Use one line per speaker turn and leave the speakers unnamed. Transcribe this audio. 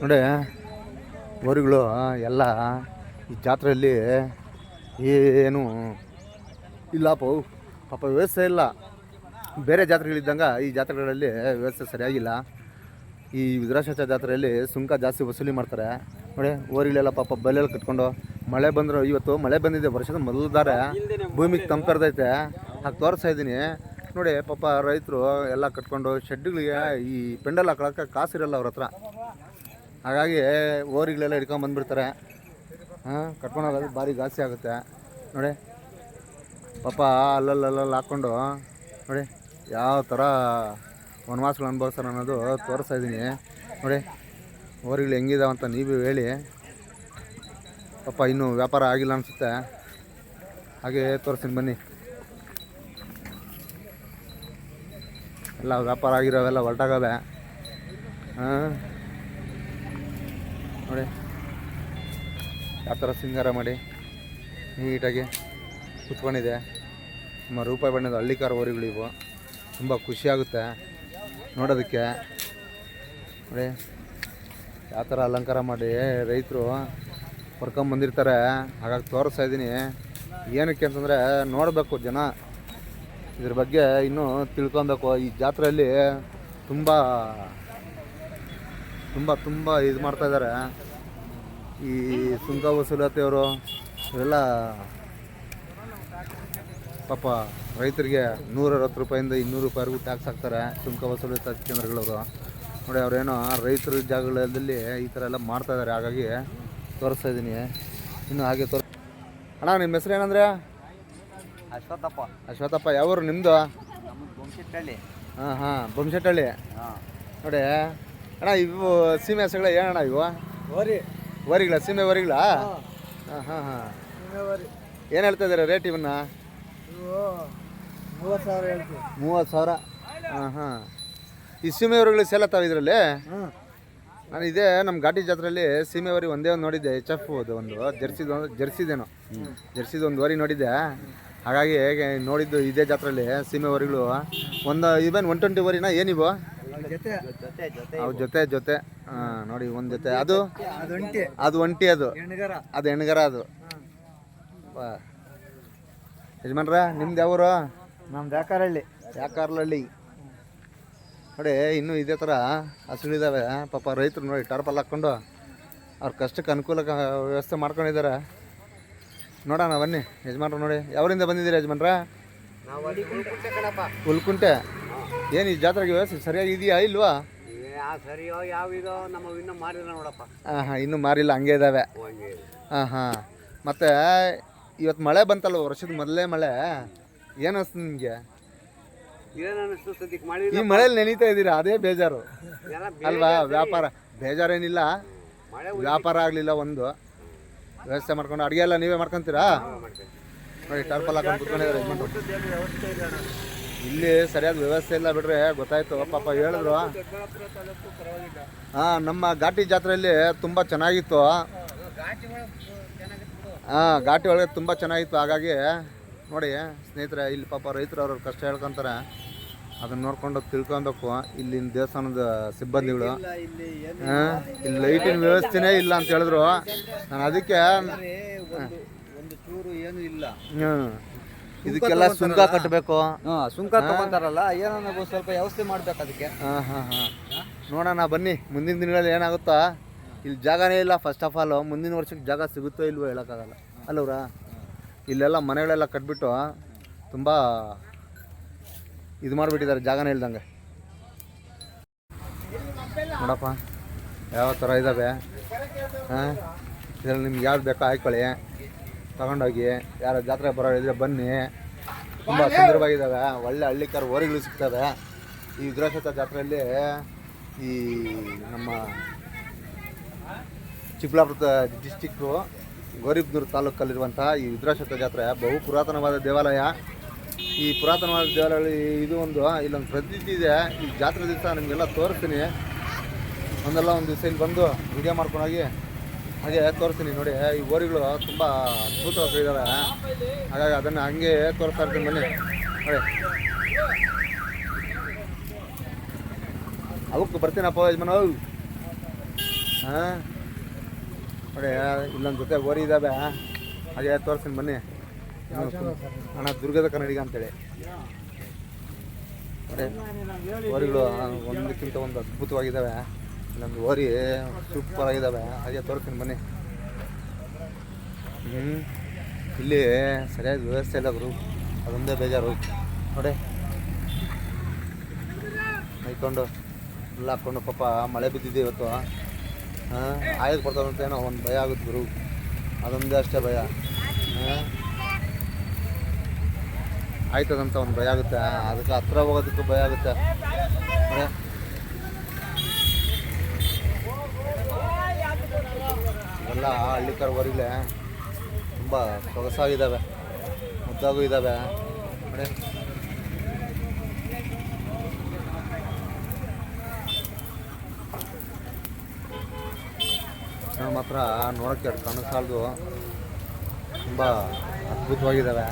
ನೋಡಿ ಊರುಗಳು ಎಲ್ಲ ಈ ಜಾತ್ರೆಯಲ್ಲಿ ಏನು ಇಲ್ಲಪ್ಪ ಪಾಪ. ವ್ಯವಸ್ಥೆ ಇಲ್ಲ. ಬೇರೆ ಜಾತ್ರೆಗಳಿದ್ದಂಗೆ ಈ ಜಾತ್ರೆಗಳಲ್ಲಿ ವ್ಯವಸ್ಥೆ ಸರಿಯಾಗಿಲ್ಲ. ಈ ವಿದ್ರಾಶಾಚ ಜಾತ್ರೆಯಲ್ಲಿ ಸುಂಕ ಜಾಸ್ತಿ ವಸೂಲಿ ಮಾಡ್ತಾರೆ. ನೋಡಿ ಊರಿಗಳೆಲ್ಲ ಪಾಪ ಬಲೆಲ್ಲ ಕಟ್ಕೊಂಡು ಮಳೆ ಬಂದರೂ, ಇವತ್ತು ಮಳೆ ಬಂದಿದೆ, ವರ್ಷದ ಮೊದಲದಾರೆ ಭೂಮಿಗೆ ತಂಪೆರ್ದೈತೆ ಹಾಗೆ ತೋರಿಸ್ತಾ ಇದ್ದೀನಿ. ನೋಡಿ, ಪಾಪ ರೈತರು ಎಲ್ಲ ಕಟ್ಕೊಂಡು ಶೆಡ್ಗಳಿಗೆ ಈ ಪೆಂಡಲ್ ಹಾಕೊಳಕ್ಕೆ ಕಾಸಿರಲ್ಲ ಅವ್ರ ಹತ್ರ. ಹಾಗಾಗಿ ಓರಿಗಳೆಲ್ಲ ಹಿಡ್ಕೊಂಡು ಬಂದ್ಬಿಡ್ತಾರೆ. ಹಾಂ ಕಟ್ಕೊಂಡು ಹೋಗೋದು ಭಾರಿ ಜಾಸ್ತಿ ಆಗುತ್ತೆ. ನೋಡಿ, ಪಾಪ ಅಲ್ಲಲ್ಲಲ್ಲಿ ಹಾಕ್ಕೊಂಡು, ನೋಡಿ, ಯಾವ ಥರ ವನವಾಸಗಳು ಅನುಭವಿಸ್ತಾರೆ ಅನ್ನೋದು ತೋರಿಸ್ತಾ ಇದ್ದೀನಿ. ನೋಡಿ ಓರಿಗಳು ಹೆಂಗಿದಾವೆ ಅಂತ ನೀವು ಹೇಳಿ. ಪಾಪ ಇನ್ನೂ ವ್ಯಾಪಾರ ಆಗಿಲ್ಲ ಅನಿಸುತ್ತೆ. ಹಾಗೆ ತೋರಿಸ್ತೀನಿ ಬನ್ನಿ. ಎಲ್ಲ ವ್ಯಾಪಾರ ಆಗಿರೋವೆಲ್ಲ ಹೊರಟಾಗವೆ. ಹಾಂ. ನೋಡಿ. ಯಾವ ಥರ ಸಿಂಗಾರ ಮಾಡಿ ನೀಟಾಗಿ ಕುತ್ಕೊಂಡಿದೆ. ನಮ್ಮ ರೂಪಾಯಿ ಬಣ್ಣದ ಹಳ್ಳಿಕಾರ ಊರುಗಳು ಇವು. ತುಂಬ ಖುಷಿಯಾಗುತ್ತೆ ನೋಡೋದಕ್ಕೆ. ನೋಡಿ, ಯಾವ ಥರ ಅಲಂಕಾರ ಮಾಡಿ ರೈತರು ಹೊರ್ಕೊಂಬಂದಿರ್ತಾರೆ ಹಾಗಾಗಿ ತೋರಿಸ್ತಾ ಇದ್ದೀನಿ. ಏನಕ್ಕೆ ಅಂತಂದರೆ ನೋಡಬೇಕು ಜನ. ಇದ್ರ ಬಗ್ಗೆ ಇನ್ನೂ ತಿಳ್ಕೊಬೇಕು. ಈ ಜಾತ್ರೆಯಲ್ಲಿ ತುಂಬ ತುಂಬ ತುಂಬ ಇದು ಮಾಡ್ತಾ ಇದ್ದಾರೆ ಈ ಸುಂಕ ವಸೂಲಾತಿಯವರು ಇವೆಲ್ಲ ಪಾಪ ರೈತರಿಗೆ ನೂರೈವತ್ತು ರೂಪಾಯಿಂದ ಇನ್ನೂರು ರೂಪಾಯಿವರೆಗೂ ಟ್ಯಾಕ್ಸ್ ಹಾಕ್ತಾರೆ ಸುಂಕ ವಸೂಲಾತಿ ಕೇಂದ್ರಗಳವರು. ನೋಡಿ ಅವರೇನೋ ರೈತರ ಜಾಗಗಳಲ್ಲಿ ಈ ಥರ ಎಲ್ಲ ಮಾಡ್ತಾ ಇದ್ದಾರೆ ಹಾಗಾಗಿ ತೋರಿಸ್ತಾ ಇದ್ದೀನಿ. ಇನ್ನು ಹಾಗೆ ತೋರ್ ಅಣ್ಣ ನಿಮ್ಮ ಹೆಸರು ಏನಂದ್ರೆ?
ಅಶ್ವಥಪ್ಪ
ಅಶ್ವಥಪ್ಪ ಯಾವರು ನಿಮ್ಮದು ಹಾಂ ಹಾಂ ಬೊಮ್ಮಶೆಟ್ಟಳ್ಳಿ
ಹಾಂ.
ನೋಡಿ ಅಣ್ಣ ಇವು ಸೀಮೆ ಹಸುಗಳ ಏನಣ್ಣ ಇವು?
ಓರಿ
ವರಿಗಳ ಸೀಮೆ ವರಿಗಳ? ಹಾಂ. ಹಾಂ ಹಾಂ ಏನು ಹೇಳ್ತಾ ಇದ್ದಾರೆ ರೇಟ್ ಇವನ್ನ?
ಇವು ಮೂವತ್ತು ಸಾವಿರ ಹೇಳ್ತೀವಿ.
ಮೂವತ್ತು ಸಾವಿರ? ಹಾಂ ಹಾಂ. ಈ ಸೀಮೆವರಿಗಳು ಸೇಲ್ ಆಗ್ತಾವೆ ಇದರಲ್ಲಿ?
ಹ್ಞೂ
ನಾನು ಇದೇ ನಮ್ಮ ಘಾಟಿ ಜಾತ್ರೆಯಲ್ಲಿ ಸೀಮೆವರಿ ಒಂದೇ ಒಂದು ನೋಡಿದ್ದೆ ಎಚ್ ಎಫ್ ಅದು ಒಂದು. ಜರ್ಸಿದು ಒಂದು ಜರ್ಸಿದೇನೋ. ಜರ್ಸಿದು ಒಂದು ವರಿ ನೋಡಿದ್ದೆ. ಹಾಗಾಗಿ ಹೇಗೆ ನೋಡಿದ್ದು ಇದೇ ಜಾತ್ರೆಯಲ್ಲಿ ಸೀಮೆವರಿಗಳು ಒಂದು ಇವನ್ ಒನ್ ಟ್ವೆಂಟಿ ವರಿನ ಏನಿವು ಅವು ಜೊತೆ ಜೊತೆ ಹಾ ನೋಡಿ ಒಂದ್ ಜೊತೆ. ಅದು
ಅದು ಒಂಟಿ.
ಅದು ಒಂಟಿ ಅದು.
ಹೆಣ್ಗರ.
ಅದು. ಯಜಮಾನ್ರ ನಿಮ್ದು ಯಾವೂರು?
ನಮ್ಮ ಯಾಕಾರಳ್ಳಿ
ಯಾಕಾರ್ಲಳ್ಳಿ ನೋಡಿ ಇನ್ನೂ ಇದೇ ಥರ ಹಸುಳಿದಾವೆ ಪಾಪ ರೈತರು ನೋಡಿ ಟಾರ್ಪಲ್ ಹಾಕ್ಕೊಂಡು ಅವ್ರ ಕಷ್ಟಕ್ಕೆ ಅನುಕೂಲ ವ್ಯವಸ್ಥೆ ಮಾಡ್ಕೊಂಡಿದ್ದಾರೆ. ನೋಡೋಣ ಬನ್ನಿ. ಯಜಮಾನ್ರು ನೋಡಿ. ಯಾವರಿಂದ ಬಂದಿದ್ದೀರಿ ಯಜಮಾನ್ರ? ಹುಲ್ಕುಂಟೆ ಏನು ಈ ಜಾತ್ರೆಗೆ ವ್ಯವಸ್ಥೆ ಸರಿಯಾಗಿ ಇದೆಯಾ ಇಲ್ವಾ?
ಆ ಸರಿಯೋ ಯಾವಿದೋ ನಮಗೆ ಇನ್ನೂ ಮಾರಿಲ್ಲ ನೋಡಪ್ಪ.
ಹಾಂ ಹಾಂ ಇನ್ನೂ ಮಾರಿಲ್ಲ ಹಂಗೆ ಇದ್ದಾವೆ
ಹಂಗೆ
ಹಾಂ ಹಾಂ. ಮತ್ತು ಇವತ್ತು ಮಳೆ ಬಂತಲ್ಲ ವರ್ಷದ ಮೊದಲೇ ಮಳೆ? ಏನು ಅನಿಸ್ತು ನಿಮಗೆ?
ಏನು ಅನ್ನಿಸ್ತು ಸದ್ಯಕ್ಕೆ?
ಈ
ಮಳೆಯಲ್ಲಿ
ಮಳೇಲಿ ನೆನೀತಾ ಇದ್ದೀರಾ? ಅದೇ ಬೇಜಾರು.
ಎಲ್ಲ
ಅಲ್ವಾ? ವ್ಯಾಪಾರ ಬೇಜಾರೇನಿಲ್ಲ.
ಏನಿಲ್ಲ
ವ್ಯಾಪಾರ ಆಗಲಿಲ್ಲ ಒಂದು. ವ್ಯವಸ್ಥೆ ಮಾಡ್ಕೊಂಡು ಅಡುಗೆ ಎಲ್ಲ ನೀವೇ ಮಾಡ್ಕೊಂತೀರಾ? ನೋಡಿ ಟರ್ಪಲ್ ಹಾಕೊಂಡು ಕುತ್ಕೊಂಡಿದ್ದಾರೆ ಯಜಮಾನ್ರು.
ವ್ಯವಸ್ಥೆ ಇಲ್ಲ ಅಣ್ಣ.
ಇಲ್ಲಿ ಸರಿಯಾದ ವ್ಯವಸ್ಥೆ ಇಲ್ಲ ಬಿಡ್ರೆ ಗೊತ್ತಾಯ್ತು. ಪಾಪ ಹೇಳಿದ್ರು. ಹಾ ನಮ್ಮ ಘಾಟಿ ಜಾತ್ರೆಯಲ್ಲಿ ತುಂಬಾ ಚೆನ್ನಾಗಿತ್ತು. ಹಾ ಘಾಟಿ ಒಳಗೆ ತುಂಬಾ ಚೆನ್ನಾಗಿತ್ತು. ಹಾಗಾಗಿ ನೋಡಿ ಸ್ನೇಹಿತರೆ ಇಲ್ಲಿ ಪಾಪ ರೈತರು ಅವ್ರ ಕಷ್ಟ ಹೇಳ್ಕೊಂತಾರೆ. ಅದನ್ನ ನೋಡ್ಕೊಂಡು ತಿಳ್ಕೊಬೇಕು. ಇಲ್ಲಿನ ದೇವಸ್ಥಾನದ ಸಿಬ್ಬಂದಿಗಳು.
ಇಲ್ಲ
ಲೈಟಿನ ವ್ಯವಸ್ಥೆನೇ ಇಲ್ಲ ಅಂತ ಹೇಳಿದ್ರು. ನಾನು ಅದಕ್ಕೆ
ಒಂದು ಚೂರು ಏನು ಇಲ್ಲ.
ಇದಕ್ಕೆಲ್ಲ ಸುಂಕ ಕಟ್ಟಬೇಕು
ಹಾಂ ಸುಂಕ ತಗೊಂತಾರಲ್ಲ ಏನೋ ಸ್ವಲ್ಪ ವ್ಯವಸ್ಥೆ ಮಾಡ್ಬೇಕು ಅದಕ್ಕೆ.
ಹಾಂ ಹಾಂ ಹಾಂ. ನೋಡೋಣ ಬನ್ನಿ. ಮುಂದಿನ ದಿನಗಳಲ್ಲಿ ಏನಾಗುತ್ತಾ? ಇಲ್ಲಿ ಜಾಗನೇ ಇಲ್ಲ ಫಸ್ಟ್ ಆಫ್ ಆಲ್ ಮುಂದಿನ ವರ್ಷಕ್ಕೆ ಜಾಗ ಸಿಗುತ್ತೋ ಇಲ್ವೋ ಹೇಳೋಕ್ಕಾಗಲ್ಲ. ಅಲ್ಲವ್ರ? ಇಲ್ಲೆಲ್ಲ ಮನೆಗಳೆಲ್ಲ ಕಟ್ಬಿಟ್ಟು ತುಂಬ ಇದು ಮಾಡಿಬಿಟ್ಟಿದ್ದಾರೆ ಜಾಗನೇ ಇಲ್ದಂಗೆ. ನೋಡಪ್ಪ ಯಾವ ಥರ ಇದ್ದಾವೆ ಹಾಂ? ಇದರಲ್ಲಿ ನಿಮ್ಗೆ ಯಾವ್ದು ಬೇಕೋ? ಆಯ್ಕೊಳ್ಳಿ ತಗೊಂಡೋಗಿ ಯಾರು ಜಾತ್ರೆ ಬರೋ ಇದ್ರೆ ಬನ್ನಿ. ತುಂಬ ಸುಂದರವಾಗಿದ್ದಾವೆ. ಒಳ್ಳೆ ಹಳ್ಳಿಕಾರ ಓರಿಗಳು ಸಿಗ್ತವೆ. ಈ ವಿದ್ರಾಶತ ಜಾತ್ರೆಯಲ್ಲಿ ಈ ನಮ್ಮ ಚಿಕ್ಕಬಳ್ಳಾಪುರ ಡಿಸ್ಟಿಕ್ಕು ಗೌರಿಬ್ನೂರು ತಾಲೂಕಲ್ಲಿರುವಂತಹ ಈ ವಿದ್ರಾಶತ ಜಾತ್ರೆ ಬಹು ಪುರಾತನವಾದ ದೇವಾಲಯ. ಈ ಪುರಾತನವಾದ ದೇವಾಲಯ ಇದು ಒಂದು ಇಲ್ಲೊಂದು ಪ್ರತೀತಿ ಇದೆ. ಈ ಜಾತ್ರೆ ದಿವಸ ನಿಮಗೆಲ್ಲ ತೋರಿಸ್ತೀನಿ. ಒಂದಲ್ಲ ಒಂದು ದಿವಸ ಇಲ್ಲಿ ಬಂದು ವಿಡಿಯೋ ಮಾಡ್ಕೊಂಡೋಗಿ ಹಾಗೆ ತೋರಿಸ್ತೀನಿ ನೋಡಿ, ಈ ಓರಿಗಳು ತುಂಬ ಅದ್ಭುತವಾಗಿದ್ದಾವೆ ಹಾಗಾಗಿ ಅದನ್ನು ಹಂಗೆ ತೋರಿಸ್ತಾ ಇರ್ತೀನಿ ಬನ್ನಿ. ನೋಡಿ. ಅವಕ್ಕೆ ಬರ್ತೀನಪ್ಪ ಯಜಮಾನ. ಹಾಂ? ನೋಡಿ, ಇಲ್ಲೊಂದು ಜೊತೆ ಓರಿ ಇದ್ದಾವೆ ಹಾಗೆ ತೋರಿಸ್ತೀನಿ ಬನ್ನಿ. ಅಣ್ಣ ದುರ್ಗದ ಕನ್ನಡಿಗ ಅಂತೇಳಿ. ನೋಡಿ ಓರಿಗಳು ಒಂದಕ್ಕಿಂತ ಒಂದು ಅದ್ಭುತವಾಗಿದ್ದಾವೆ ಇಲ್ಲೊಂದು ಹೋರಿ ಸೂಪರ್ ಆಗಿದ್ದಾವೆ. ಹಾಗೆ ತೋರಿಸ್ತೀನಿ ಬನ್ನಿ. ಹ್ಞೂ ಇಲ್ಲಿ ಸರಿಯಾಗಿ ವ್ಯವಸ್ಥೆ ಇಲ್ಲ ಗುರು. ಅದೊಂದೇ ಬೇಜಾರು. ನೋಡಿ. ಮೈಕೊಂಡು ಎಲ್ಲ ಹಾಕ್ಕೊಂಡು ಪಾಪ ಮಳೆ ಬಿದ್ದಿದೆ ಇವತ್ತು. ಹಾಂ ಆಯ್ದು ಕೊಡ್ತಾವಂತ ಏನೋ ಒಂದು ಭಯ ಆಗುತ್ತೆ ಗುರು. ಅದೊಂದೇ ಅಷ್ಟೇ ಭಯ. ಹಾಂ. ಆಯ್ತದಂತ ಒಂದು ಭಯ ಆಗುತ್ತೆ. ಅದಕ್ಕೆ ಹತ್ರ ಹೋಗೋದಕ್ಕೂ ಭಯ ಆಗುತ್ತೆ. ಹಳ್ಳಿ ಹಳ್ಳಿಕರ್ ಹೊರಿಲೆ ತುಂಬ ಸೊಗಸಾಗಿದ್ದಾವೆ ಮುದ್ದಾಗೂ ಇದ್ದಾವೆ ನೋಡಿ. ಮಾತ್ರ ನೋಡೋಕ್ಕೆ ಎರಡು ಕಣ್ಣು ಸಾಲದು ತುಂಬ ಅದ್ಭುತವಾಗಿದ್ದಾವೆ